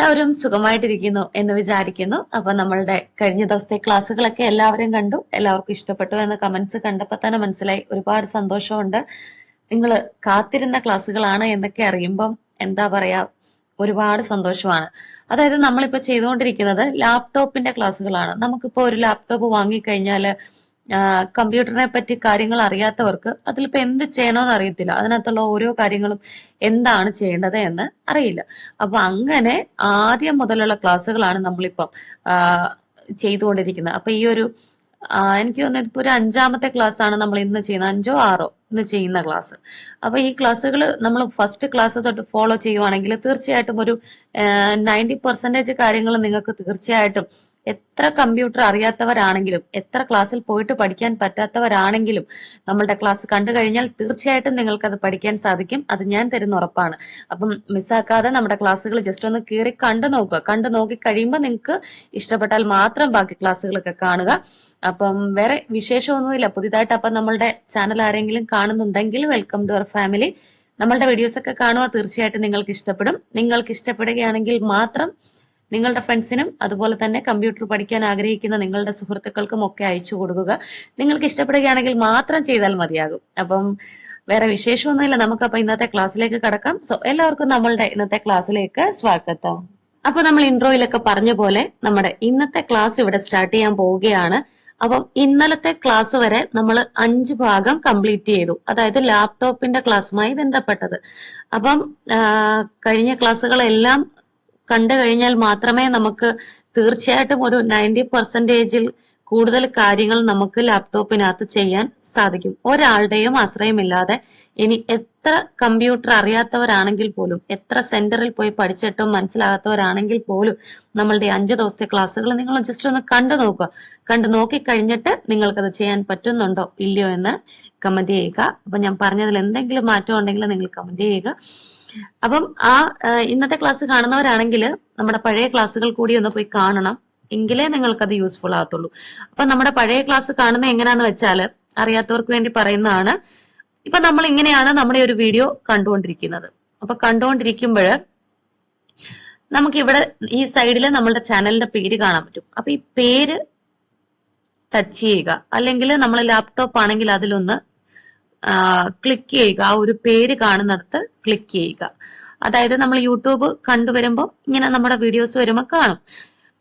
എല്ലാവരും സുഖമായിട്ടിരിക്കുന്നു എന്ന് വിചാരിക്കുന്നു. അപ്പൊ നമ്മളുടെ കഴിഞ്ഞ ദിവസത്തെ ക്ലാസ്സുകളൊക്കെ എല്ലാവരും കണ്ടു. എല്ലാവർക്കും ഇഷ്ടപ്പെട്ടു എന്ന കമന്റ്സ് കണ്ടപ്പോൾ തന്നെ മനസ്സിലായി. ഒരുപാട് സന്തോഷമുണ്ട്. നിങ്ങൾ കാത്തിരുന്ന ക്ലാസ്സുകളാണ് എന്നൊക്കെ അറിയുമ്പം എന്താ പറയാ ഒരുപാട് സന്തോഷമാണ്. അതായത് നമ്മളിപ്പോ ചെയ്തുകൊണ്ടിരിക്കുന്നത് ലാപ്ടോപ്പിന്റെ ക്ലാസ്സുകളാണ്. നമുക്കിപ്പോ ഒരു ലാപ്ടോപ്പ് വാങ്ങിക്കഴിഞ്ഞാൽ കമ്പ്യൂട്ടറിനെ പറ്റി കാര്യങ്ങൾ അറിയാത്തവർക്ക് അതിലിപ്പോ എന്ത് ചെയ്യണമെന്ന് അറിയത്തില്ല. അതിനകത്തുള്ള ഓരോ കാര്യങ്ങളും എന്താണ് ചെയ്യേണ്ടത് എന്ന് അറിയില്ല. അപ്പൊ അങ്ങനെ ആദ്യം മുതലുള്ള ക്ലാസ്സുകളാണ് നമ്മളിപ്പം ചെയ്തുകൊണ്ടിരിക്കുന്നത്. അപ്പൊ ഈ ഒരു എനിക്ക് തോന്നുന്നത് ഇപ്പൊ ഒരു അഞ്ചാമത്തെ ക്ലാസ് ആണ് നമ്മൾ ഇന്ന് ചെയ്യുന്നത്. അഞ്ചോ ആറോ ഇന്ന് ചെയ്യുന്ന ക്ലാസ് അപ്പൊ ഈ ക്ലാസ്സുകൾ നമ്മൾ ഫസ്റ്റ് ക്ലാസ് തൊട്ട് ഫോളോ ചെയ്യുവാണെങ്കിൽ തീർച്ചയായിട്ടും ഒരു നയന്റി പെർസെന്റേജ് കാര്യങ്ങൾ നിങ്ങൾക്ക് തീർച്ചയായിട്ടും എത്ര കമ്പ്യൂട്ടർ അറിയാത്തവരാണെങ്കിലും എത്ര ക്ലാസ്സിൽ പോയിട്ട് പഠിക്കാൻ പറ്റാത്തവരാണെങ്കിലും നമ്മളുടെ ക്ലാസ് കണ്ടു കഴിഞ്ഞാൽ തീർച്ചയായിട്ടും നിങ്ങൾക്ക് അത് പഠിക്കാൻ സാധിക്കും. അത് ഞാൻ തരുന്ന ഉറപ്പാണ്. അപ്പം മിസ്സാക്കാതെ നമ്മുടെ ക്ലാസ്സുകൾ ജസ്റ്റ് ഒന്ന് കീറി കണ്ടു നോക്കുക. കണ്ടു നോക്കി കഴിയുമ്പോൾ നിങ്ങൾക്ക് ഇഷ്ടപ്പെട്ടാൽ മാത്രം ബാക്കി ക്ലാസ്സുകളൊക്കെ കാണുക. അപ്പം വേറെ വിശേഷമൊന്നുമില്ല. പുതിയതായിട്ട് അപ്പം നമ്മളുടെ ചാനൽ ആരെങ്കിലും കാണുന്നുണ്ടെങ്കിൽ വെൽക്കം ടു അവർ ഫാമിലി നമ്മളുടെ വീഡിയോസ് ഒക്കെ കാണുക. തീർച്ചയായിട്ടും നിങ്ങൾക്ക് ഇഷ്ടപ്പെടും. നിങ്ങൾക്ക് ഇഷ്ടപ്പെടുകയാണെങ്കിൽ മാത്രം നിങ്ങളുടെ ഫ്രണ്ട്സിനും അതുപോലെ തന്നെ കമ്പ്യൂട്ടർ പഠിക്കാൻ ആഗ്രഹിക്കുന്ന നിങ്ങളുടെ സുഹൃത്തുക്കൾക്കും ഒക്കെ അയച്ചു കൊടുക്കുക. നിങ്ങൾക്ക് ഇഷ്ടപ്പെടുകയാണെങ്കിൽ മാത്രം ചെയ്താൽ മതിയാകും. അപ്പം വേറെ വിശേഷമൊന്നുമില്ല. നമുക്ക് അപ്പൊ ഇന്നത്തെ ക്ലാസ്സിലേക്ക് കടക്കാം. സോ എല്ലാവർക്കും നമ്മളുടെ ഇന്നത്തെ ക്ലാസ്സിലേക്ക് സ്വാഗതം. അപ്പൊ നമ്മൾ ഇൻട്രോയിലൊക്കെ പറഞ്ഞ പോലെ നമ്മുടെ ഇന്നത്തെ ക്ലാസ് ഇവിടെ സ്റ്റാർട്ട് ചെയ്യാൻ പോവുകയാണ്. അപ്പം ഇന്നലത്തെ ക്ലാസ് വരെ നമ്മൾ അഞ്ച് ഭാഗം കംപ്ലീറ്റ് ചെയ്തു. അതായത് ലാപ്ടോപ്പിന്റെ ക്ലാസ്സുമായി ബന്ധപ്പെട്ടത്. അപ്പം കഴിഞ്ഞ ക്ലാസ്സുകളെല്ലാം കണ്ടു കഴിഞ്ഞാൽ മാത്രമേ നമുക്ക് തീർച്ചയായിട്ടും ഒരു നയന്റി പെർസെന്റേജിൽ കൂടുതൽ കാര്യങ്ങൾ നമുക്ക് ലാപ്ടോപ്പിനകത്ത് ചെയ്യാൻ സാധിക്കും. ഒരാളുടെയും ആശ്രയമില്ലാതെ ഇനി എത്ര കമ്പ്യൂട്ടർ അറിയാത്തവരാണെങ്കിൽ പോലും എത്ര സെന്ററിൽ പോയി പഠിച്ചിട്ടും മനസ്സിലാകാത്തവരാണെങ്കിൽ പോലും നമ്മളുടെ അഞ്ചു ദിവസത്തെ ക്ലാസ്സുകൾ നിങ്ങൾ ജസ്റ്റ് ഒന്ന് കണ്ടു നോക്കുക. കണ്ടു നോക്കി കഴിഞ്ഞിട്ട് നിങ്ങൾക്കത് ചെയ്യാൻ പറ്റുന്നുണ്ടോ ഇല്ലയോ എന്ന് കമന്റ് ചെയ്യുക. അപ്പൊ ഞാൻ പറഞ്ഞതിൽ എന്തെങ്കിലും മാറ്റം ഉണ്ടെങ്കിൽ നിങ്ങൾ കമന്റ് ചെയ്യുക. അപ്പം ആ, ഇന്നത്തെ ക്ലാസ് കാണുന്നവരാണെങ്കിൽ നമ്മുടെ പഴയ ക്ലാസ്സുകൾ കൂടി ഒന്ന് പോയി കാണണം. എങ്കിലേ നിങ്ങൾക്ക് അത് യൂസ്ഫുൾ ആകത്തുള്ളൂ. അപ്പൊ നമ്മുടെ പഴയ ക്ലാസ് കാണുന്ന എങ്ങനെയാന്ന് വെച്ചാൽ അറിയാത്തവർക്ക് വേണ്ടി പറയുന്നതാണ്. ഇപ്പൊ നമ്മൾ ഇങ്ങനെയാണ് നമ്മുടെ ഒരു വീഡിയോ കണ്ടുകൊണ്ടിരിക്കുന്നത്. അപ്പൊ കണ്ടുകൊണ്ടിരിക്കുമ്പോൾ നമുക്ക് ഇവിടെ ഈ സൈഡിൽ നമ്മളുടെ ചാനലിന്റെ പേര് കാണാൻ പറ്റും. അപ്പൊ ഈ പേര് ടച്ച് ചെയ്യുക. അല്ലെങ്കിൽ നമ്മൾ ലാപ്ടോപ്പ് ആണെങ്കിൽ അതിലൊന്ന് ക്ലിക്ക് ചെയ്യുക. ആ ഒരു പേര് കാണുന്നിടത്ത് ക്ലിക്ക് ചെയ്യുക. അതായത് നമ്മൾ യൂട്യൂബ് കണ്ടുവരുമ്പോൾ ഇങ്ങനെ നമ്മുടെ വീഡിയോസ് വരുമ്പോൾ കാണും.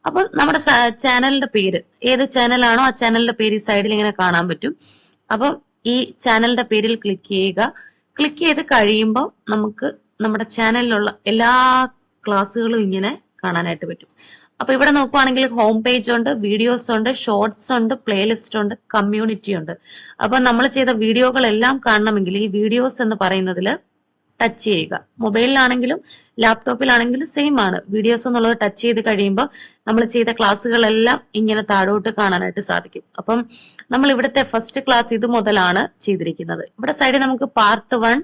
അപ്പൊ നമ്മുടെ ചാനലിന്റെ പേര് ഏത് ചാനലാണോ ആ ചാനലിന്റെ പേര് ഈ സൈഡിൽ ഇങ്ങനെ കാണാൻ പറ്റും. അപ്പം ഈ ചാനലിന്റെ പേരിൽ ക്ലിക്ക് ചെയ്യുക. ക്ലിക്ക് ചെയ്ത് കഴിയുമ്പോൾ നമുക്ക് നമ്മുടെ ചാനലിലുള്ള എല്ലാ ക്ലാസ്സുകളും ഇങ്ങനെ കാണാനായിട്ട് പറ്റും. അപ്പൊ ഇവിടെ നോക്കുവാണെങ്കിൽ ഹോം പേജ് ഉണ്ട് വീഡിയോസ് ഉണ്ട് ഷോർട്സ് ഉണ്ട് പ്ലേലിസ്റ്റ് ഉണ്ട് കമ്മ്യൂണിറ്റി ഉണ്ട്. അപ്പൊ നമ്മൾ ചെയ്ത വീഡിയോകളെല്ലാം കാണണമെങ്കിൽ ഈ വീഡിയോസ് എന്ന് പറയുന്നതിൽ ടച്ച് ചെയ്യുക. മൊബൈലിലാണെങ്കിലും ലാപ്ടോപ്പിലാണെങ്കിലും സെയിം ആണ്. വീഡിയോസ് എന്നുള്ളത് ടച്ച് ചെയ്ത് കഴിയുമ്പോൾ നമ്മൾ ചെയ്ത ക്ലാസ്സുകളെല്ലാം ഇങ്ങനെ താഴോട്ട് കാണാനായിട്ട് സാധിക്കും. അപ്പം നമ്മൾ ഇവിടുത്തെ ഫസ്റ്റ് ക്ലാസ് ഇത് മുതലാണ് ചെയ്തിരിക്കുന്നത്. ഇവിടെ സൈഡിൽ നമുക്ക് പാർട്ട് വൺ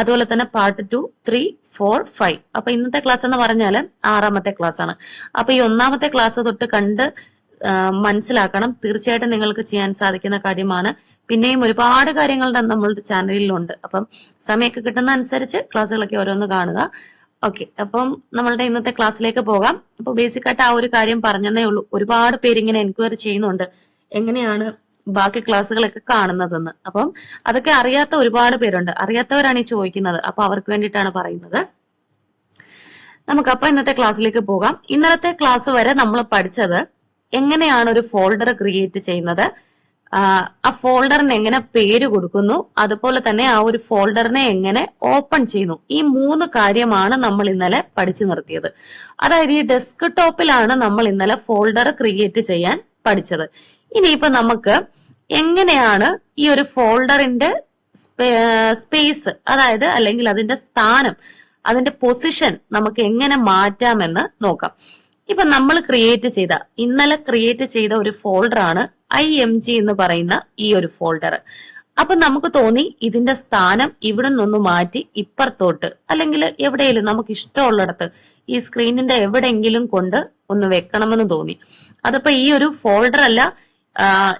അതുപോലെ തന്നെ part two three four five അപ്പൊ ഇന്നത്തെ ക്ലാസ് എന്ന് പറഞ്ഞാൽ ആറാമത്തെ ക്ലാസ് ആണ്. അപ്പൊ ഈ ഒന്നാമത്തെ ക്ലാസ് തൊട്ട് കണ്ട് മനസ്സിലാക്കണം. തീർച്ചയായിട്ടും നിങ്ങൾക്ക് ചെയ്യാൻ സാധിക്കുന്ന കാര്യമാണ്. പിന്നെയും ഒരുപാട് കാര്യങ്ങൾ നമ്മളുടെ ചാനലിലുണ്ട്. അപ്പം സമയമൊക്കെ കിട്ടുന്ന അനുസരിച്ച് ക്ലാസ്സുകളൊക്കെ ഓരോന്ന് കാണുക. ഓക്കെ. അപ്പം നമ്മളുടെ ഇന്നത്തെ ക്ലാസ്സിലേക്ക് പോകാം. അപ്പൊ ബേസിക് ആയിട്ട് ആ ഒരു കാര്യം പറഞ്ഞതേ ഉള്ളൂ. ഒരുപാട് പേര് ഇങ്ങനെ എൻക്വയറി ചെയ്യുന്നുണ്ട്. എങ്ങനെയാണ് ബാക്കി ക്ലാസ്സുകളൊക്കെ കാണുന്നതെന്ന്. അപ്പം അതൊക്കെ അറിയാത്ത ഒരുപാട് പേരുണ്ട്. അറിയാത്തവരാണ് ഈ ചോദിക്കുന്നത്. അപ്പൊ അവർക്ക് വേണ്ടിയിട്ടാണ് പറയുന്നത്. നമുക്ക് അപ്പൊ ഇന്നത്തെ ക്ലാസ്സിലേക്ക് പോകാം. ഇന്നലത്തെ ക്ലാസ് വരെ നമ്മൾ പഠിച്ചത് എങ്ങനെയാണ് ഒരു ഫോൾഡർ ക്രിയേറ്റ് ചെയ്യുന്നത്? ആ, ഫോൾഡറിന് എങ്ങനെ പേര് കൊടുക്കുന്നു? അതുപോലെ തന്നെ ആ ഒരു ഫോൾഡറിനെ എങ്ങനെ ഓപ്പൺ ചെയ്യുന്നു? ഈ മൂന്ന് കാര്യമാണ് നമ്മൾ ഇന്നലെ പഠിച്ചു നിർത്തിയത്. അതായത് ഈ ഡെസ്ക് ടോപ്പിലാണ് നമ്മൾ ഇന്നലെ ഫോൾഡർ ക്രിയേറ്റ് ചെയ്യാൻ പഠിച്ചത്. ഇനിയിപ്പോ നമുക്ക് എങ്ങനെയാണ് ഈ ഒരു ഫോൾഡറിന്റെ സ്പേസ് അതായത് അല്ലെങ്കിൽ അതിന്റെ സ്ഥാനം അതിന്റെ പൊസിഷൻ നമുക്ക് എങ്ങനെ മാറ്റാമെന്ന് നോക്കാം. ഇപ്പൊ നമ്മൾ ക്രിയേറ്റ് ചെയ്ത ഇന്നലെ ക്രിയേറ്റ് ചെയ്ത ഒരു ഫോൾഡർ ആണ് ഐ എം ജി എന്ന് പറയുന്ന ഈ ഒരു ഫോൾഡർ അപ്പൊ നമുക്ക് തോന്നി ഇതിന്റെ സ്ഥാനം ഇവിടെ നിന്നൊന്ന് മാറ്റി ഇപ്പുറത്തോട്ട് അല്ലെങ്കിൽ എവിടെയെങ്കിലും നമുക്ക് ഇഷ്ടമുള്ളിടത്ത് ഈ സ്ക്രീനിന്റെ എവിടെയെങ്കിലും കൊണ്ട് ഒന്ന് വെക്കണമെന്ന് തോന്നി. അതിപ്പോ ഈ ഒരു ഫോൾഡർ അല്ല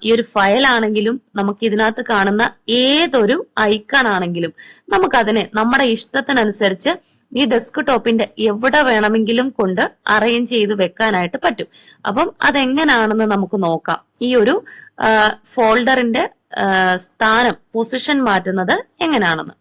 ഈ ഒരു ഫയൽ ആണെങ്കിലും നമുക്ക് ഇതിനകത്ത് കാണുന്ന ഏതൊരു ഐക്കൺ ആണെങ്കിലും നമുക്കതിനെ നമ്മുടെ ഇഷ്ടത്തിനനുസരിച്ച് ഈ ഡെസ്ക് ടോപ്പിന്റെ എവിടെ വേണമെങ്കിലും കൊണ്ട് അറേഞ്ച് ചെയ്ത് വെക്കാനായിട്ട് പറ്റും. അപ്പം അതെങ്ങനെയാണെന്ന് നമുക്ക് നോക്കാം. ഈ ഒരു ഫോൾഡറിന്റെ സ്ഥാനം പൊസിഷൻ മാറ്റുന്നത് എങ്ങനെയാണെന്ന്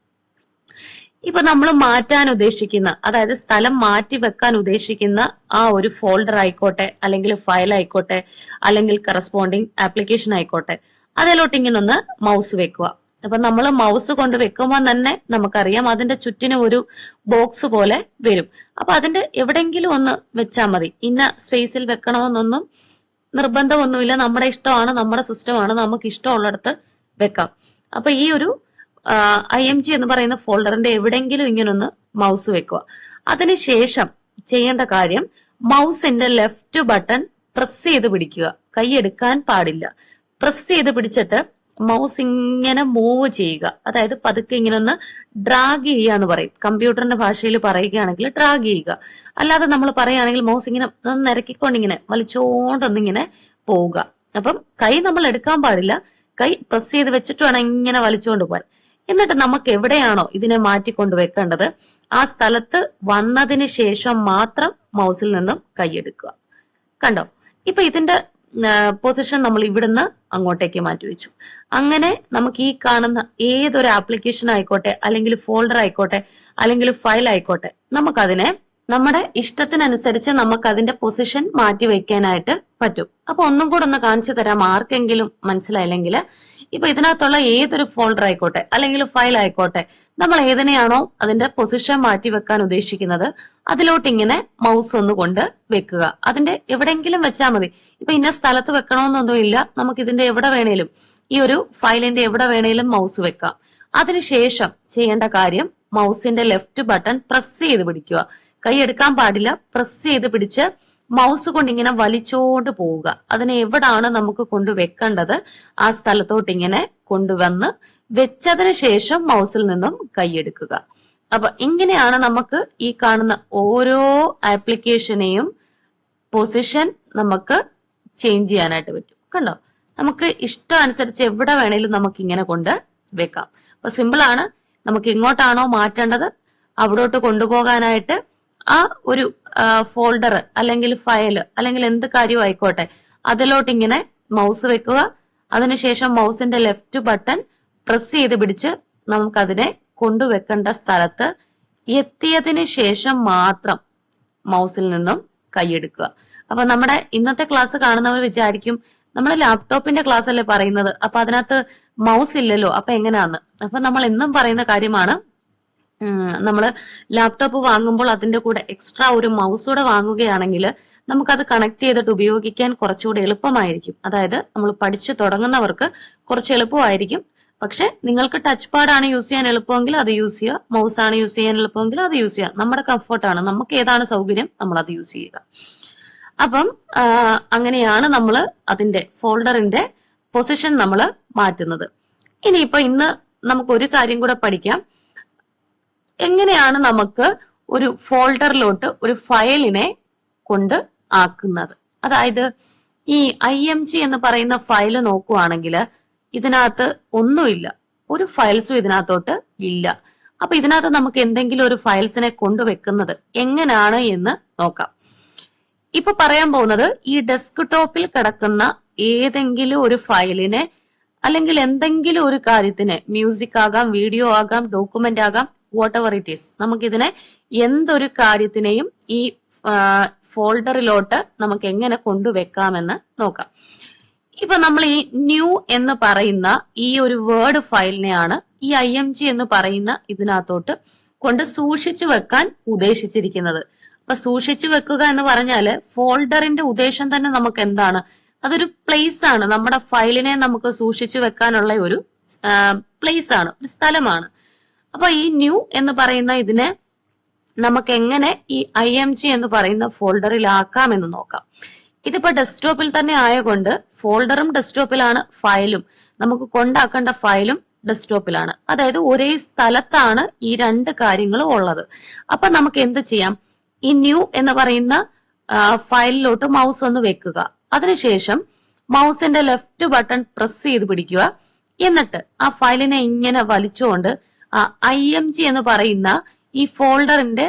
ഇപ്പൊ നമ്മൾ മാറ്റാൻ ഉദ്ദേശിക്കുന്ന അതായത് സ്ഥലം മാറ്റി വെക്കാൻ ഉദ്ദേശിക്കുന്ന ആ ഒരു ഫോൾഡർ ആയിക്കോട്ടെ അല്ലെങ്കിൽ ഫയൽ ആയിക്കോട്ടെ അല്ലെങ്കിൽ കറസ്പോണ്ടിങ് ആപ്ലിക്കേഷൻ ആയിക്കോട്ടെ അതിലോട്ട് ഇങ്ങനെ ഒന്ന് മൗസ് വെക്കുക. അപ്പൊ നമ്മൾ മൗസ് കൊണ്ട് വെക്കുമ്പോൾ തന്നെ നമുക്കറിയാം അതിന്റെ ചുറ്റിനും ഒരു ബോക്സ് പോലെ വരും. അപ്പൊ അതിന്റെ എവിടെങ്കിലും ഒന്ന് വെച്ചാൽ മതി. ഇന്ന സ്പേസിൽ വെക്കണമെന്നൊന്നും നിർബന്ധമൊന്നുമില്ല. നമ്മുടെ ഇഷ്ടമാണ് നമ്മുടെ സിസ്റ്റമാണ് നമുക്ക് ഇഷ്ടമുള്ളിടത്ത് വെക്കാം. അപ്പൊ ഈ ഒരു ഐ എം ജി എന്ന് പറയുന്ന ഫോൾഡറിന്റെ എവിടെങ്കിലും ഇങ്ങനെ ഒന്ന് മൗസ് വെക്കുക അതിനുശേഷം ചെയ്യേണ്ട കാര്യം മൗസിന്റെ ലെഫ്റ്റ് ബട്ടൺ പ്രസ് ചെയ്ത് പിടിക്കുക. കൈ എടുക്കാൻ പാടില്ല. പ്രസ് ചെയ്ത് പിടിച്ചിട്ട് മൗസ് ഇങ്ങനെ മൂവ് ചെയ്യുക. അതായത് പതുക്കെ ഇങ്ങനെ ഒന്ന് ഡ്രാഗ് ചെയ്യുക എന്ന് പറയും. കമ്പ്യൂട്ടറിന്റെ ഭാഷയിൽ പറയുകയാണെങ്കിൽ ഡ്രാഗ് ചെയ്യുക. അല്ലാതെ നമ്മൾ പറയുകയാണെങ്കിൽ മൗസ് ഇങ്ങനെ ഒന്ന് നിരക്കിക്കൊണ്ടിങ്ങനെ വലിച്ചോണ്ടൊന്നിങ്ങനെ പോവുക. അപ്പം കൈ നമ്മൾ എടുക്കാൻ പാടില്ല. കൈ പ്രസ് ചെയ്ത് വെച്ചിട്ട് വേണം ഇങ്ങനെ വലിച്ചുകൊണ്ട് പോകാൻ എന്നിട്ട് നമുക്ക് എവിടെയാണോ ഇതിനെ മാറ്റിക്കൊണ്ട് വെക്കേണ്ടത്? ആ സ്ഥലത്ത് വന്നതിന് ശേഷം മാത്രം മൗസിൽ നിന്നും കൈയെടുക്കുക കണ്ടോ? ഇപ്പൊ ഇതിന്റെ പൊസിഷൻ നമ്മൾ ഇവിടുന്ന് അങ്ങോട്ടേക്ക് മാറ്റി വെച്ചു അങ്ങനെ നമുക്ക് ഈ കാണുന്ന ഏതൊരു ആപ്ലിക്കേഷൻ ആയിക്കോട്ടെ അല്ലെങ്കിൽ ഫോൾഡർ ആയിക്കോട്ടെ അല്ലെങ്കിൽ ഫയൽ ആയിക്കോട്ടെ നമുക്കതിനെ നമ്മുടെ ഇഷ്ടത്തിനനുസരിച്ച് നമുക്ക് അതിന്റെ പൊസിഷൻ മാറ്റി വെക്കാനായിട്ട് പറ്റും. അപ്പൊ ഒന്നും കൂടെ ഒന്ന് കാണിച്ചു തരാം ആർക്കെങ്കിലും മനസ്സിലായില്ലെങ്കിൽ ഇപ്പൊ ഇതിനകത്തുള്ള ഏതൊരു ഫോൾഡർ ആയിക്കോട്ടെ അല്ലെങ്കിൽ ഫയൽ ആയിക്കോട്ടെ നമ്മൾ ഏതിനെയാണോ അതിന്റെ പൊസിഷൻ മാറ്റി വെക്കാൻ ഉദ്ദേശിക്കുന്നത് അതിലോട്ട് ഇങ്ങനെ മൗസ് ഒന്ന് കൊണ്ട് വെക്കുക. അതിന്റെ എവിടെയെങ്കിലും വെച്ചാൽ മതി. ഇപ്പൊ ഇന്ന സ്ഥലത്ത് വെക്കണമെന്നൊന്നും ഇല്ല. നമുക്ക് ഇതിന്റെ എവിടെ വേണേലും ഈ ഒരു ഫയലിന്റെ എവിടെ വേണേലും മൗസ് വെക്കാം. അതിനുശേഷം ചെയ്യേണ്ട കാര്യം മൗസിന്റെ ലെഫ്റ്റ് ബട്ടൺ പ്രസ് ചെയ്ത് പിടിക്കുക. കൈ എടുക്കാൻ പാടില്ല പ്രസ് ചെയ്ത് പിടിച്ച് മൗസ് കൊണ്ട് ഇങ്ങനെ വലിച്ചോണ്ട് പോവുക. അതിനെ എവിടാണ് നമുക്ക് കൊണ്ട് വെക്കേണ്ടത്? ആ സ്ഥലത്തോട്ട് ഇങ്ങനെ കൊണ്ടുവന്ന് വെച്ചതിന് ശേഷം മൗസിൽ നിന്നും കൈയെടുക്കുക അപ്പൊ ഇങ്ങനെയാണ് നമുക്ക് ഈ കാണുന്ന ഓരോ ആപ്ലിക്കേഷനെയും പൊസിഷൻ നമുക്ക് ചേഞ്ച് ചെയ്യാനായിട്ട് പറ്റും. കണ്ടോ? നമുക്ക് ഇഷ്ടം അനുസരിച്ച് എവിടെ വേണേലും നമുക്ക് ഇങ്ങനെ കൊണ്ട് വെക്കാം. അപ്പൊ സിമ്പിൾ ആണ്. നമുക്ക് എങ്ങോട്ടാണോ മാറ്റേണ്ടത്? അവിടോട്ട് കൊണ്ടുപോകാനായിട്ട് ആ ഒരു ഫോൾഡർ അല്ലെങ്കിൽ ഫയൽ അല്ലെങ്കിൽ എന്ത് കാര്യം ആയിക്കോട്ടെ. അതിലോട്ട് ഇങ്ങനെ മൗസ് വെക്കുക. അതിനുശേഷം മൗസിന്റെ ലെഫ്റ്റ് ബട്ടൺ പ്രസ് ചെയ്ത് പിടിച്ച് നമുക്കതിനെ കൊണ്ടുവെക്കേണ്ട സ്ഥലത്ത് എത്തിയതിന് ശേഷം മാത്രം മൗസിൽ നിന്നും കൈയെടുക്കുക അപ്പൊ നമ്മുടെ ഇന്നത്തെ ക്ലാസ് കാണുന്നവർ വിചാരിക്കും നമ്മൾ ലാപ്ടോപ്പിന്റെ ക്ലാസ് അല്ലേ പറയുന്നത്? അപ്പൊ അതിനകത്ത് മൗസ് ഇല്ലല്ലോ അപ്പൊ എങ്ങനെയാന്ന്? അപ്പൊ നമ്മൾ എന്നും പറയുന്ന കാര്യമാണ് നമ്മൾ ലാപ്ടോപ്പ് വാങ്ങുമ്പോൾ അതിന്റെ കൂടെ എക്സ്ട്രാ ഒരു മൗസ് കൂടെ വാങ്ങുകയാണെങ്കിൽ നമുക്കത് കണക്ട് ചെയ്തിട്ട് ഉപയോഗിക്കാൻ കുറച്ചുകൂടെ എളുപ്പമായിരിക്കും. അതായത് നമ്മൾ പഠിച്ചു തുടങ്ങുന്നവർക്ക് കുറച്ച് എളുപ്പമായിരിക്കും. പക്ഷെ നിങ്ങൾക്ക് ടച്ച് പാഡാണ് യൂസ് ചെയ്യാൻ എളുപ്പമെങ്കിൽ അത് യൂസ് ചെയ്യുക. മൗസ് ആണ് യൂസ് ചെയ്യാൻ എളുപ്പമെങ്കിൽ അത് യൂസ് ചെയ്യുക. നമ്മുടെ കംഫർട്ടാണ് നമുക്ക് ഏതാണ് സൗകര്യം? നമ്മൾ അത് യൂസ് ചെയ്യുക. അപ്പം അങ്ങനെയാണ് നമ്മൾ അതിന്റെ ഫോൾഡറിന്റെ പൊസിഷൻ നമ്മൾ മാറ്റുന്നത്. ഇനിയിപ്പോ ഇന്ന് നമുക്ക് ഒരു കാര്യം കൂടെ പഠിക്കാം. എങ്ങനെയാണ് നമുക്ക് ഒരു ഫോൾഡറിലോട്ട് ഒരു ഫയലിനെ കൊണ്ട് ആക്കുന്നത്? അതായത് ഈ ഐ എം ജി എന്ന് പറയുന്ന ഫയൽ നോക്കുവാണെങ്കിൽ ഇതിനകത്ത് ഒന്നുമില്ല. ഒരു ഫയൽസും ഇതിനകത്തോട്ട് ഇല്ല. അപ്പൊ ഇതിനകത്ത് നമുക്ക് എന്തെങ്കിലും ഒരു ഫയൽസിനെ കൊണ്ടുവെക്കുന്നത് എങ്ങനെയാണ് എന്ന് നോക്കാം. ഇപ്പൊ പറയാൻ പോകുന്നത് ഈ ഡെസ്ക് ടോപ്പിൽ കിടക്കുന്ന ഏതെങ്കിലും ഒരു ഫയലിനെ അല്ലെങ്കിൽ എന്തെങ്കിലും ഒരു കാര്യത്തിന് മ്യൂസിക് ആകാം വീഡിയോ ആകാം ഡോക്യുമെന്റ് ആകാം വാട്ട് എവർ ഇറ്റ് ഈസ് നമുക്കിതിനെ എന്തൊരു കാര്യത്തിനെയും ഈ ഫോൾഡറിലോട്ട് നമുക്ക് എങ്ങനെ കൊണ്ടുവെക്കാമെന്ന് നോക്കാം. ഇപ്പൊ നമ്മൾ ഈ ന്യൂ എന്ന് പറയുന്ന ഈ ഒരു വേർഡ് ഫയലിനെയാണ് ഈ ഐ എം ജി എന്ന് പറയുന്ന ഇതിനകത്തോട്ട് കൊണ്ട് സൂക്ഷിച്ചു വെക്കാൻ ഉദ്ദേശിച്ചിരിക്കുന്നത്. അപ്പൊ സൂക്ഷിച്ചു വെക്കുക എന്ന് പറഞ്ഞാൽ ഫോൾഡറിന്റെ ഉദ്ദേശം തന്നെ നമുക്ക് എന്താണ് അതൊരു പ്ലേസ് ആണ്. നമ്മുടെ ഫയലിനെ നമുക്ക് സൂക്ഷിച്ചു വെക്കാനുള്ള ഒരു പ്ലേസ് ആണ്. ഒരു സ്ഥലമാണ്. അപ്പൊ ഈ ന്യൂ എന്ന് പറയുന്ന ഇതിനെ നമുക്ക് എങ്ങനെ ഈ ഐ എം ജി എന്ന് പറയുന്ന ഫോൾഡറിൽ ആക്കാം എന്ന് നോക്കാം. ഇതിപ്പോ ഡെസ്ക്ടോപ്പിൽ തന്നെ ആയതുകൊണ്ട് ഫോൾഡറും ഡെസ്ക്ടോപ്പിലാണ് ഫയലും നമുക്ക് കൊണ്ടാക്കേണ്ട ഫയലും ഡെസ്ക്ടോപ്പിലാണ് അതായത് ഒരേ സ്ഥലത്താണ് ഈ രണ്ട് കാര്യങ്ങളും ഉള്ളത്. അപ്പൊ നമുക്ക് എന്ത് ചെയ്യാം? ഈ ന്യൂ എന്ന് പറയുന്ന ഫയലിലോട്ട് മൗസ് ഒന്ന് വെക്കുക. അതിനുശേഷം മൗസിന്റെ ലെഫ്റ്റ് ബട്ടൺ പ്രസ് ചെയ്ത് പിടിക്കുക. എന്നിട്ട് ആ ഫയലിനെ ഇങ്ങനെ വലിച്ചുകൊണ്ട് ഐ എം ജി എന്ന് പറയുന്ന ഈ ഫോൾഡറിന്റെ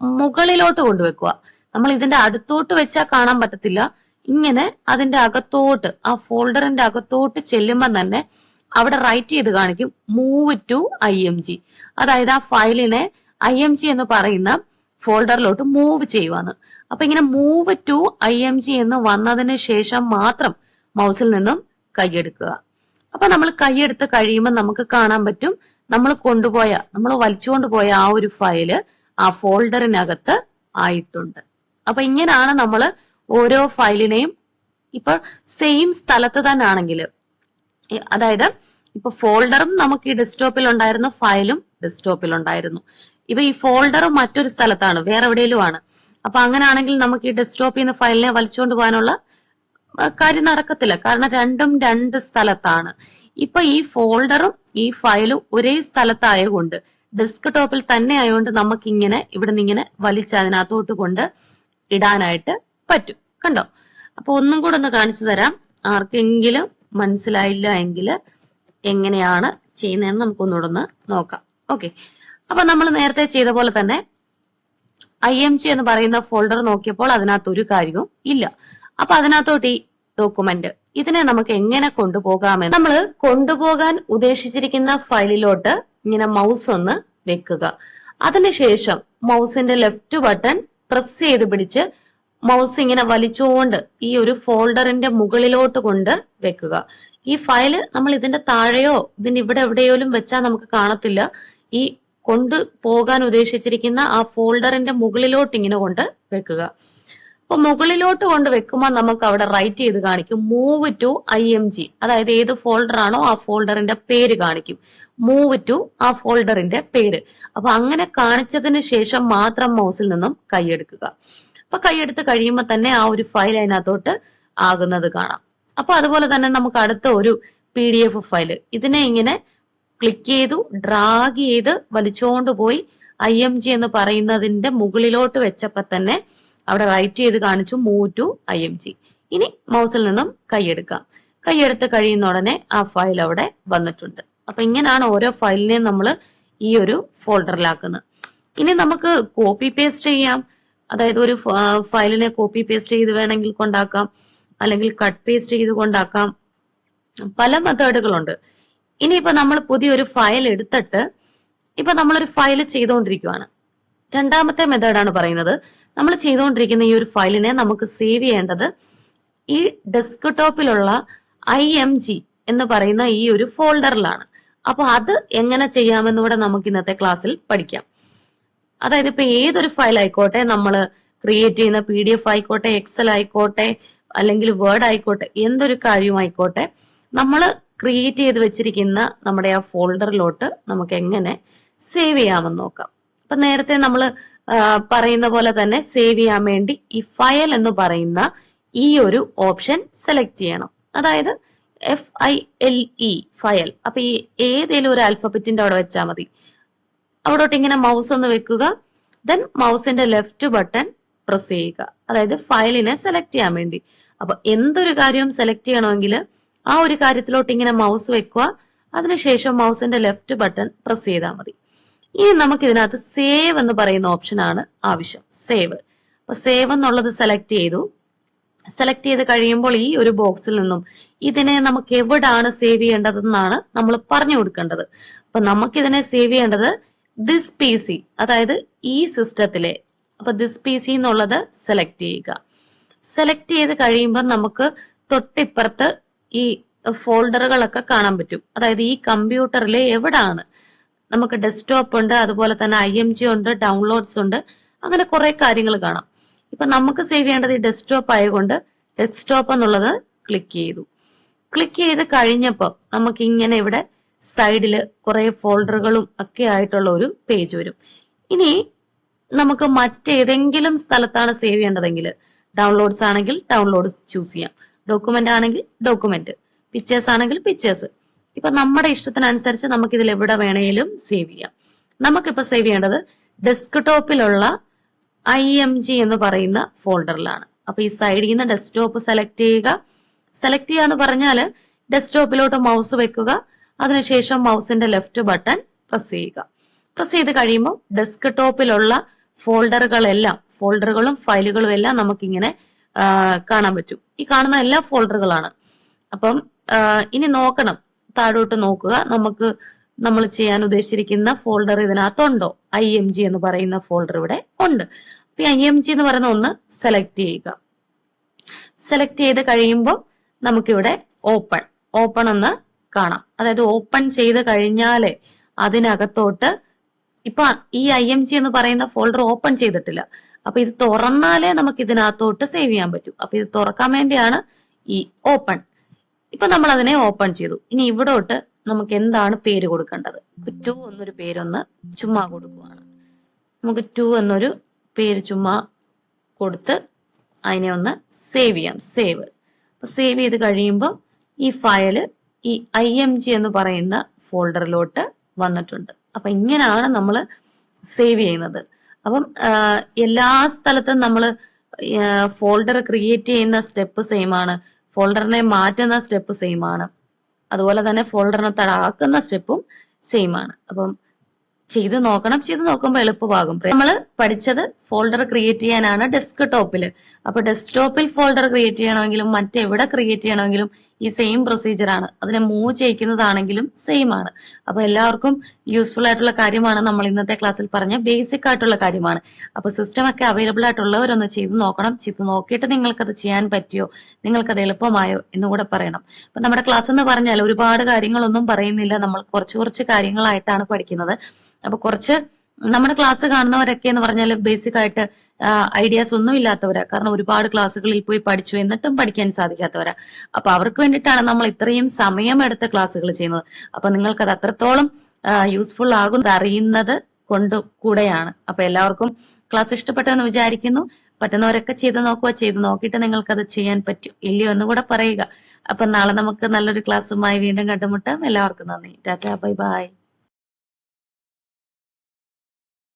മുകളിലോട്ട് കൊണ്ടുവെക്കുക. നമ്മൾ ഇതിന്റെ അടുത്തോട്ട് വെച്ചാൽ കാണാൻ പറ്റത്തില്ല. ഇങ്ങനെ അതിന്റെ അകത്തോട്ട് ആ ഫോൾഡറിന്റെ അകത്തോട്ട് ചെല്ലുമ്പോൾ തന്നെ അവിടെ റൈറ്റ് ചെയ്ത് കാണിക്കും move to I M G അതായത് ആ ഫയലിനെ ഐ എം ജി എന്ന് പറയുന്ന ഫോൾഡറിലോട്ട് മൂവ് ചെയ്യുവാന്ന്. അപ്പൊ ഇങ്ങനെ move to I M G എന്ന് വന്നതിന് ശേഷം മാത്രം മൗസിൽ നിന്നും കൈയെടുക്കുക അപ്പൊ നമ്മൾ കൈയെടുത്ത് കഴിയുമ്പോൾ നമുക്ക് കാണാൻ പറ്റും നമ്മൾ കൊണ്ടുപോയ നമ്മൾ വലിച്ചുകൊണ്ട് പോയ ആ ഒരു ഫയൽ ആ ഫോൾഡറിനകത്ത് ആയിട്ടുണ്ട്. അപ്പൊ ഇങ്ങനെയാണ് നമ്മൾ ഓരോ ഫയലിനെയും ഇപ്പൊ സെയിം സ്ഥലത്ത് തന്നെ ആണെങ്കിൽ അതായത് ഇപ്പൊ ഫോൾഡറും നമുക്ക് ഈ ഡെസ്ക്ടോപ്പിൽ ഉണ്ടായിരുന്നു ഫയലും ഡെസ്ക്ടോപ്പിൽ ഉണ്ടായിരുന്നു. ഇപ്പൊ ഈ ഫോൾഡറും മറ്റൊരു സ്ഥലത്താണ് വേറെ എവിടെയെങ്കിലും ആണ്. അപ്പൊ അങ്ങനെയാണെങ്കിൽ നമുക്ക് ഈ ഡെസ്ക്ടോപ്പിൽ നിന്ന് ഫയലിനെ വലിച്ചുകൊണ്ട് പോകാനുള്ള കാര്യം നടക്കത്തില്ല. കാരണം രണ്ടും രണ്ട് സ്ഥലത്താണ്. ഇപ്പൊ ഈ ഫോൾഡറും ഈ ഫയൽ ഒരേ സ്ഥലത്തായതുകൊണ്ട് ഡെസ്ക് ടോപ്പിൽ തന്നെ ആയതുകൊണ്ട് നമുക്ക് ഇങ്ങനെ ഇവിടെ നിന്ന് ഇങ്ങനെ വലിച്ച് അതിനകത്തോട്ട് കൊണ്ട് ഇടാനായിട്ട് പറ്റും. കണ്ടോ? അപ്പൊ ഒന്നും കൂടെ ഒന്ന് കാണിച്ചു തരാം. ആർക്കെങ്കിലും മനസ്സിലായില്ല എങ്കിൽ എങ്ങനെയാണ് ചെയ്യുന്നതെന്ന് നമുക്കൊന്നുകൂടെ ഒന്ന് നോക്കാം. ഓക്കെ. അപ്പൊ നമ്മൾ നേരത്തെ ചെയ്ത പോലെ തന്നെ ഐ എം ജി എന്ന് പറയുന്ന ഫോൾഡർ നോക്കിയപ്പോൾ അതിനകത്ത് ഒരു കാര്യവും ഇല്ല. അപ്പൊ അതിനകത്തോട്ട് ഈ ഡോക്യുമെന്റ് ഇതിനെ നമുക്ക് എങ്ങനെ കൊണ്ടുപോകാമെന്ന് നമ്മൾ കൊണ്ടുപോകാൻ ഉദ്ദേശിച്ചിരിക്കുന്ന ഫയലിലോട്ട് ഇങ്ങനെ മൗസ് ഒന്ന് വെക്കുക. അതിനുശേഷം മൗസിന്റെ ലെഫ്റ്റ് ബട്ടൺ പ്രസ് ചെയ്ത് പിടിച്ച് മൗസ് ഇങ്ങനെ വലിച്ചുകൊണ്ട് ഈ ഒരു ഫോൾഡറിന്റെ മുകളിലോട്ട് കൊണ്ട് വെക്കുക. ഈ ഫയൽ നമ്മൾ ഇതിന്റെ താഴെയോ ഇതിന്റെ ഇവിടെ എവിടെയോലും വെച്ചാൽ നമുക്ക് കാണത്തില്ല. ഈ കൊണ്ട് പോകാൻ ഉദ്ദേശിച്ചിരിക്കുന്ന ആ ഫോൾഡറിന്റെ മുകളിലോട്ട് ഇങ്ങനെ കൊണ്ട് വെക്കുക. അപ്പൊ മുകളിലോട്ട് കൊണ്ട് വെക്കുമ്പോൾ നമുക്ക് അവിടെ റൈറ്റ് ചെയ്ത് കാണിക്കും. Move to I M G അതായത് ഏത് ഫോൾഡർ ആണോ ആ ഫോൾഡറിന്റെ പേര് കാണിക്കും. മൂവ് ടു ആ ഫോൾഡറിന്റെ പേര്. അപ്പൊ അങ്ങനെ കാണിച്ചതിന് ശേഷം മാത്രം മൗസിൽ നിന്നും കൈയെടുക്കുക അപ്പൊ കൈയെടുത്ത് കഴിയുമ്പോൾ തന്നെ ആ ഒരു ഫയൽ അതിനകത്തോട്ട് ആകുന്നത് കാണാം. അപ്പൊ അതുപോലെ തന്നെ നമുക്ക് അടുത്ത ഒരു പി ഡി എഫ് ഫയൽ ഇതിനെ ഇങ്ങനെ ക്ലിക്ക് ചെയ്തു ഡ്രാഗ് ചെയ്ത് വലിച്ചുകൊണ്ട് പോയി. ഐ എം ജി എന്ന് പറയുന്നതിന്റെ മുകളിലോട്ട് വെച്ചപ്പോ തന്നെ അവിടെ റൈറ്റ് ചെയ്ത് കാണിച്ചു move to I M G ഇനി മൗസിൽ നിന്നും കൈയെടുക്കാം കൈയെടുത്ത് കഴിയുന്ന ഉടനെ ആ ഫയൽ അവിടെ വന്നിട്ടുണ്ട്. അപ്പൊ ഇങ്ങനെയാണ് ഓരോ ഫയലിനെയും നമ്മൾ ഈ ഒരു ഫോൾഡറിലാക്കുന്നത് ഇനി നമുക്ക് കോപ്പി പേസ്റ്റ് ചെയ്യാം. അതായത് ഒരു ഫയലിനെ കോപ്പി പേസ്റ്റ് ചെയ്ത് വേണമെങ്കിൽ കൊണ്ടാക്കാം. അല്ലെങ്കിൽ കട്ട് പേസ്റ്റ് ചെയ്ത് കൊണ്ടാക്കാം. പല മെത്തേഡുകളുണ്ട് ഇനിയിപ്പോ നമ്മൾ പുതിയൊരു ഫയൽ എടുത്തിട്ട് ഇപ്പൊ നമ്മളൊരു ഫയൽ ചെയ്തുകൊണ്ടിരിക്കുവാണ് രണ്ടാമത്തെ മെത്തേഡാണ് പറയുന്നത്. നമ്മൾ ചെയ്തുകൊണ്ടിരിക്കുന്ന ഈ ഒരു ഫയലിനെ നമുക്ക് സേവ് ചെയ്യേണ്ടത് ഈ ഡെസ്ക്ടോപ്പിലുള്ള ഐ എം ജി എന്ന് പറയുന്ന ഈ ഒരു ഫോൾഡറിലാണ് അപ്പൊ അത് എങ്ങനെ ചെയ്യാമെന്നൂടെ നമുക്ക് ഇന്നത്തെ ക്ലാസ്സിൽ പഠിക്കാം. അതായത് ഇപ്പൊ ഏതൊരു ഫയൽ ആയിക്കോട്ടെ നമ്മൾ ക്രിയേറ്റ് ചെയ്യുന്ന പി ഡി എഫ് ആയിക്കോട്ടെ എക്സൽ ആയിക്കോട്ടെ അല്ലെങ്കിൽ വേർഡ് ആയിക്കോട്ടെ എന്തൊരു കാര്യമായിക്കോട്ടെ നമ്മൾ ക്രിയേറ്റ് ചെയ്ത് വെച്ചിരിക്കുന്ന നമ്മുടെ ആ ഫോൾഡറിലോട്ട് നമുക്ക് എങ്ങനെ സേവ് ചെയ്യാമെന്ന് നോക്കാം. അപ്പൊ നേരത്തെ നമ്മൾ പറയുന്ന പോലെ തന്നെ സേവ് ചെയ്യാൻ വേണ്ടി ഈ ഫയൽ എന്ന് പറയുന്ന ഈ ഒരു ഓപ്ഷൻ സെലക്ട് ചെയ്യണം. അതായത് F I L E file അപ്പൊ ഈ ഏതെങ്കിലും ഒരു ആൽഫബറ്റിന്റെ അവിടെ വെച്ചാൽ മതി. അവിടോട്ട് ഇങ്ങനെ മൗസ് ഒന്ന് വെക്കുക. ദെൻ മൗസിന്റെ ലെഫ്റ്റ് ബട്ടൺ പ്രസ് ചെയ്യുക. അതായത് ഫയലിനെ സെലക്ട് ചെയ്യാൻ വേണ്ടി. അപ്പൊ എന്തൊരു കാര്യവും സെലക്ട് ചെയ്യണമെങ്കിൽ ആ ഒരു കാര്യത്തിലോട്ട് ഇങ്ങനെ മൗസ് വെക്കുക. അതിനുശേഷം മൗസിന്റെ ലെഫ്റ്റ് ബട്ടൺ പ്രസ് ചെയ്താൽ മതി. ഇനി നമുക്ക് ഇതിനകത്ത് സേവ് എന്ന് പറയുന്ന ഓപ്ഷൻ ആണ് ആവശ്യം. സേവ് അപ്പൊ സേവ് എന്നുള്ളത് സെലക്ട് ചെയ്തു. സെലക്ട് ചെയ്ത് കഴിയുമ്പോൾ ഈ ഒരു ബോക്സിൽ നിന്നും ഇതിനെ നമുക്ക് എവിടാണ് സേവ് ചെയ്യേണ്ടതെന്നാണ് നമ്മൾ പറഞ്ഞു കൊടുക്കേണ്ടത്. അപ്പൊ നമുക്ക് ഇതിനെ സേവ് ചെയ്യേണ്ടത് ദിസ് പി സി അതായത് ഈ സിസ്റ്റത്തിലെ അപ്പൊ ദിസ് പി സി എന്നുള്ളത് സെലക്ട് ചെയ്യുക. സെലക്ട് ചെയ്ത് കഴിയുമ്പോൾ നമുക്ക് തൊട്ടിപ്പുറത്ത് ഈ ഫോൾഡറുകളൊക്കെ കാണാൻ പറ്റും. അതായത് ഈ കമ്പ്യൂട്ടറിലെ എവിടാണ് നമുക്ക് ഡെസ്ക്ടോപ്പ് ഉണ്ട് അതുപോലെ തന്നെ ഐ എം ജി ഉണ്ട് ഡൗൺലോഡ്സ് ഉണ്ട്. അങ്ങനെ കുറെ കാര്യങ്ങൾ കാണാം. ഇപ്പൊ നമുക്ക് സേവ് ചെയ്യേണ്ടത് ഈ ഡെസ്ക്ടോപ്പ് ആയതുകൊണ്ട് ഡെസ്ക്ടോപ്പ് എന്നുള്ളത് ക്ലിക്ക് ചെയ്തു. ക്ലിക്ക് ചെയ്ത് കഴിഞ്ഞപ്പോൾ നമുക്ക് ഇങ്ങനെ ഇവിടെ സൈഡിൽ കുറെ ഫോൾഡറുകളും ഒക്കെ ആയിട്ടുള്ള ഒരു പേജ് വരും. ഇനി നമുക്ക് മറ്റേതെങ്കിലും സ്ഥലത്താണ് സേവ് ചെയ്യേണ്ടതെങ്കിൽ ഡൗൺലോഡ്സ് ആണെങ്കിൽ ഡൗൺലോഡ് ചൂസ് ചെയ്യാം. ഡോക്യുമെന്റ് ആണെങ്കിൽ ഡോക്യുമെന്റ് പിക്ചേഴ്സ് ആണെങ്കിൽ പിക്ചേഴ്സ് ഇപ്പൊ നമ്മുടെ ഇഷ്ടത്തിനനുസരിച്ച് നമുക്ക് ഇതിൽ എവിടെ വേണേലും സേവ് ചെയ്യാം. നമുക്കിപ്പോ സേവ് ചെയ്യേണ്ടത് ഡെസ്ക്ടോപ്പിലുള്ള ഐ എം ജി എന്ന് പറയുന്ന ഫോൾഡറിലാണ് അപ്പൊ ഈ സൈഡിൽ നിന്ന് ഡെസ്ക്ടോപ്പ് സെലക്ട് ചെയ്യുക. സെലക്ട് ചെയ്യുക എന്ന് പറഞ്ഞാൽ ഡെസ്ക്ടോപ്പിലോട്ട് മൗസ് വെക്കുക. അതിനുശേഷം മൗസിന്റെ ലെഫ്റ്റ് ബട്ടൺ പ്രസ് ചെയ്യുക. പ്രസ് ചെയ്ത് കഴിയുമ്പോൾ ഡെസ്ക്ടോപ്പിലുള്ള ഫോൾഡറുകളെല്ലാം ഫോൾഡറുകളും ഫയലുകളും എല്ലാം നമുക്കിങ്ങനെ കാണാൻ പറ്റും. ഈ കാണുന്ന എല്ലാ ഫോൾഡറുകളാണ് അപ്പം ഇനി നോക്കണം. താഴോട്ട് നോക്കുക. നമുക്ക് നമ്മൾ ചെയ്യാൻ ഉദ്ദേശിച്ചിരിക്കുന്ന ഫോൾഡർ ഇതിനകത്തുണ്ടോ? ഐ എം ജി എന്ന് പറയുന്ന ഫോൾഡർ ഇവിടെ ഉണ്ട്. അപ്പൊ ഐ എം ജി എന്ന് പറയുന്ന ഒന്ന് സെലക്ട് ചെയ്യുക. സെലക്ട് ചെയ്ത് കഴിയുമ്പോൾ നമുക്കിവിടെ ഓപ്പൺ ഓപ്പൺ എന്ന് കാണാം. അതായത് ഓപ്പൺ ചെയ്ത് കഴിഞ്ഞാൽ അതിനകത്തോട്ട് ഇപ്പൊ ഈ ഐ എം ജി എന്ന് പറയുന്ന ഫോൾഡർ ഓപ്പൺ ചെയ്തിട്ടില്ല. അപ്പൊ ഇത് തുറന്നാലേ നമുക്ക് ഇതിനകത്തോട്ട് സേവ് ചെയ്യാൻ പറ്റൂ. അപ്പൊ ഇത് തുറക്കാൻ വേണ്ടിയാണ് ഈ ഓപ്പൺ ഇപ്പൊ നമ്മൾ അതിനെ ഓപ്പൺ ചെയ്തു. ഇനി ഇവിടോട്ട് നമുക്ക് എന്താണ് പേര് കൊടുക്കേണ്ടത്? ടു എന്നൊരു പേരൊന്ന് ചുമ്മാ കൊടുക്കുവാണ്. നമുക്ക് ടു എന്നൊരു പേര് ചുമ്മാ കൊടുത്ത് അതിനെ ഒന്ന് സേവ് ചെയ്യാം. സേവ് സേവ് ചെയ്ത് കഴിയുമ്പോൾ ഈ ഫയൽ ഈ ഐ എം ജി എന്ന് പറയുന്ന ഫോൾഡറിലോട്ട് വന്നിട്ടുണ്ട്. അപ്പൊ ഇങ്ങനെയാണ് നമ്മൾ സേവ് ചെയ്യുന്നത്. അപ്പം എല്ലാ സ്ഥലത്തും നമ്മൾ ഫോൾഡർ ക്രിയേറ്റ് ചെയ്യുന്ന സ്റ്റെപ്പ് സെയിം ആണ്. ഫോൾഡറിനെ മാറ്റുന്ന സ്റ്റെപ്പ് സെയിം ആണ്. അതുപോലെ തന്നെ ഫോൾഡറിനെ തടാക്കുന്ന സ്റ്റെപ്പും സെയിം ആണ്. അപ്പം ചെയ്ത് നോക്കണം. ചെയ്ത് നോക്കുമ്പോൾ എളുപ്പമാകും. നമ്മൾ പഠിച്ചത് ഫോൾഡർ ക്രിയേറ്റ് ചെയ്യാനാണ് ഡെസ്ക് ടോപ്പിൽ അപ്പൊ ഡെസ്ക്ടോപ്പിൽ ഫോൾഡർ ക്രിയേറ്റ് ചെയ്യണമെങ്കിലും മറ്റെവിടെ ക്രിയേറ്റ് ചെയ്യണമെങ്കിലും ഈ സെയിം പ്രൊസീജിയർ ആണ്. അതിനെ മൂവ് ചെയ്യിക്കുന്നതാണെങ്കിലും സെയിം ആണ്. അപ്പൊ എല്ലാവർക്കും യൂസ്ഫുൾ ആയിട്ടുള്ള കാര്യമാണ് നമ്മൾ ഇന്നത്തെ ക്ലാസ്സിൽ പറഞ്ഞ ബേസിക് ആയിട്ടുള്ള കാര്യമാണ്. അപ്പൊ സിസ്റ്റം ഒക്കെ അവൈലബിൾ ആയിട്ടുള്ളവരൊന്ന് ചെയ്ത് നോക്കണം. ചെയ്ത് നോക്കിയിട്ട് നിങ്ങൾക്കത് ചെയ്യാൻ പറ്റിയോ നിങ്ങൾക്കത് എളുപ്പമായോ എന്നുകൂടെ പറയണം. അപ്പൊ നമ്മുടെ ക്ലാസ് എന്ന് പറഞ്ഞാൽ ഒരുപാട് കാര്യങ്ങളൊന്നും പറയുന്നില്ല. നമ്മൾ കുറച്ച് കുറച്ച് കാര്യങ്ങളായിട്ടാണ് പഠിക്കുന്നത്. അപ്പൊ കുറച്ച് നമ്മുടെ ക്ലാസ് കാണുന്നവരൊക്കെ എന്ന് പറഞ്ഞാൽ ബേസിക് ആയിട്ട് ഐഡിയാസ് ഒന്നും ഇല്ലാത്തവരാ. കാരണം ഒരുപാട് ക്ലാസ്സുകളിൽ പോയി പഠിച്ചു എന്നിട്ടും പഠിക്കാൻ സാധിക്കാത്തവരാ. അപ്പൊ അവർക്ക് വേണ്ടിയിട്ടാണ് നമ്മൾ ഇത്രയും സമയമെടുത്ത് ക്ലാസ്സുകൾ ചെയ്യുന്നത്. അപ്പൊ നിങ്ങൾക്ക് അത് അത്രത്തോളം യൂസ്ഫുൾ ആകും അറിയുന്നത് കൊണ്ട് കൂടെയാണ്. അപ്പൊ എല്ലാവർക്കും ക്ലാസ് ഇഷ്ടപ്പെട്ടെന്ന് വിചാരിക്കുന്നു. പറ്റുന്നവരൊക്കെ ചെയ്ത് നോക്കുക. ചെയ്ത് നോക്കിയിട്ട് നിങ്ങൾക്ക് അത് ചെയ്യാൻ പറ്റും. ഇല്ലയോ എന്ന് കൂടെ പറയുക. അപ്പൊ നാളെ നമുക്ക് നല്ലൊരു ക്ലാസ്സുമായി വീണ്ടും കണ്ടുമുട്ടാം. എല്ലാവർക്കും നന്ദി. Tata bye bye.